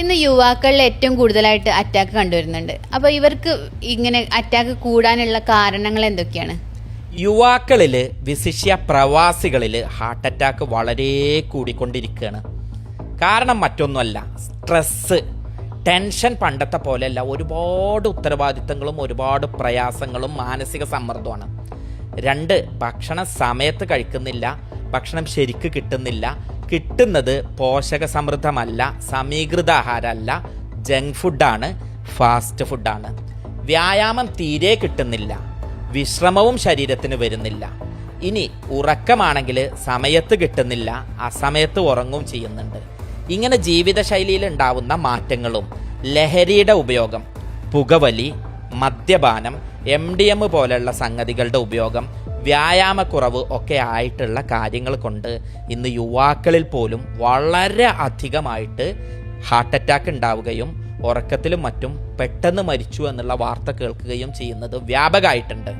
ഇന്ന് യുവാക്കളിൽ ഏറ്റവും കൂടുതലായിട്ട് അറ്റാക്ക് കണ്ടുവരുന്നുണ്ട്. അപ്പോൾ ഇവർക്ക് ഇങ്ങനെ അറ്റാക്ക് കൂടാനുള്ള കാരണങ്ങൾ എന്തൊക്കെയാണ്? യുവാക്കളിൽ വിശിഷ്യ പ്രവാസികളിൽ ഹാർട്ട് അറ്റാക്ക് വളരെ കൂടിക്കൊണ്ടിരിക്കുകയാണ്. കാരണം മറ്റൊന്നുമല്ല സ്ട്രെസ്സ് ടെൻഷൻ പണ്ടത്തെ പോലെയല്ല. ഒരുപാട് ഉത്തരവാദിത്തങ്ങളും ഒരുപാട് പ്രയാസങ്ങളും മാനസിക സമ്മർദ്ദമാണ് രണ്ട് ഭക്ഷണം സമയത്ത് കഴിക്കുന്നില്ല. ഭക്ഷണം ശരിക്ക് കിട്ടുന്നില്ല. കിട്ടുന്നത് പോഷക സമൃദ്ധമല്ല സമീകൃത ആഹാരമല്ല ജങ്ക് ഫുഡാണ് ഫാസ്റ്റ് ഫുഡാണ് വ്യായാമം തീരെ കിട്ടുന്നില്ല വിശ്രമവും ശരീരത്തിന് വരുന്നില്ല. ഇനി ഉറക്കമാണെങ്കിൽ സമയത്ത് കിട്ടുന്നില്ല അസമയത്ത് ഉറങ്ങും ചെയ്യുന്നുണ്ട്. ഇങ്ങനെ ജീവിതശൈലിയിൽ ഉണ്ടാവുന്ന മാറ്റങ്ങളും ലഹരിയുടെ ഉപയോഗം പുകവലി മദ്യപാനം എം ഡി എം പോലെയുള്ള സംഗതികളുടെ ഉപയോഗം വ്യായാമക്കുറവ് ഒക്കെ ആയിട്ടുള്ള കാര്യങ്ങൾ കൊണ്ട് ഇന്ന് യുവാക്കളിൽ പോലും വളരെ അധികമായിട്ട് ഹാർട്ട് അറ്റാക്ക് ഉണ്ടാവുകയും ഉറക്കത്തിലും മറ്റും പെട്ടെന്ന് മരിച്ചു എന്നുള്ള വാർത്ത കേൾക്കുകയും ചെയ്യുന്നത് വ്യാപകമായിട്ടുണ്ട്.